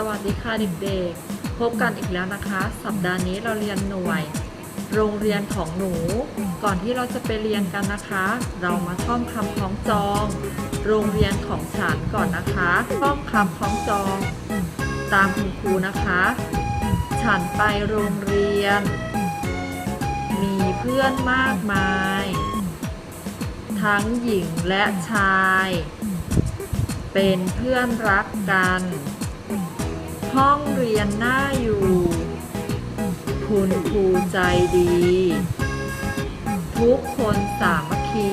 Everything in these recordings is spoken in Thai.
สวัสดีค่ะเด็กๆ พบกันอีกแล้วนะคะ สัปดาห์นี้เราเรียนหน่วย โรงเรียนของหนู ก่อนที่เราจะไปเรียนกันนะคะ เรามาท่องคำคล้องจอง โรงเรียนของฉันก่อนนะคะท่องคำคล้องจอง ตามคุณครูนะคะ ฉันไปโรงเรียน มีเพื่อนมากมาย ทั้งหญิงและชาย เป็นเพื่อนรักกัน ห้องเรียนน่าอยู่ คุณครูใจดี ทุกคนสามัคคี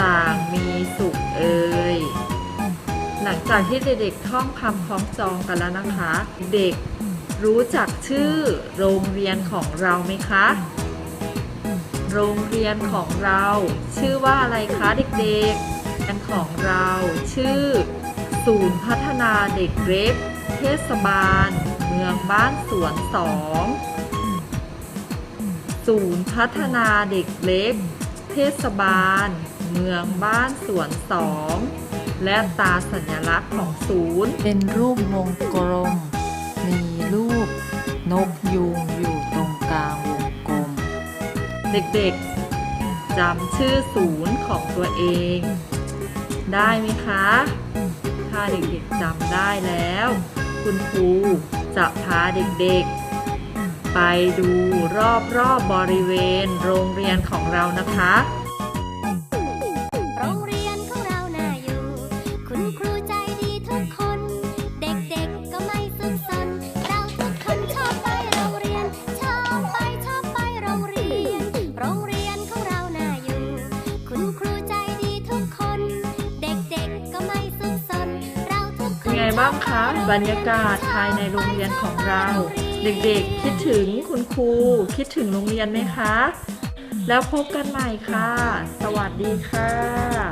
ต่างมีสุขเอ่ยหลังจากที่เด็กๆท่องคำคล้องจองกันแล้วนะคะ เด็กรู้จักชื่อโรงเรียนของเราไหมคะ โรงเรียนของเรา ชื่อว่าอะไรคะเด็กๆโรงเรียนของเราชื่อศูนย์พัฒนาเด็กเล็ก เทศบาล เมืองบ้านสวนสองศูนย์พัฒนาเด็กเล็ก เทศบาล เมืองบ้านสวนสองและตาสัญลักษณ์ของศูนย์ เป็นรูปวงกลม มีรูปนกยูงอยู่ตรงกลางวงกลม เด็กๆจำชื่อศูนย์ของตัวเอง ได้ไหมคะ ถ้าเด็กๆจำได้แล้ว คุณครูจะพาเด็กๆ ไปดูรอบๆบบริเวณโรงเรียนของเรานะคะ บ้างคะ บรรยากาศภายในโรงเรียนของเรา เด็กๆ คิดถึงคุณครู คิดถึงโรงเรียนไหมคะ แล้วพบกันใหม่ค่ะ สวัสดีค่ะ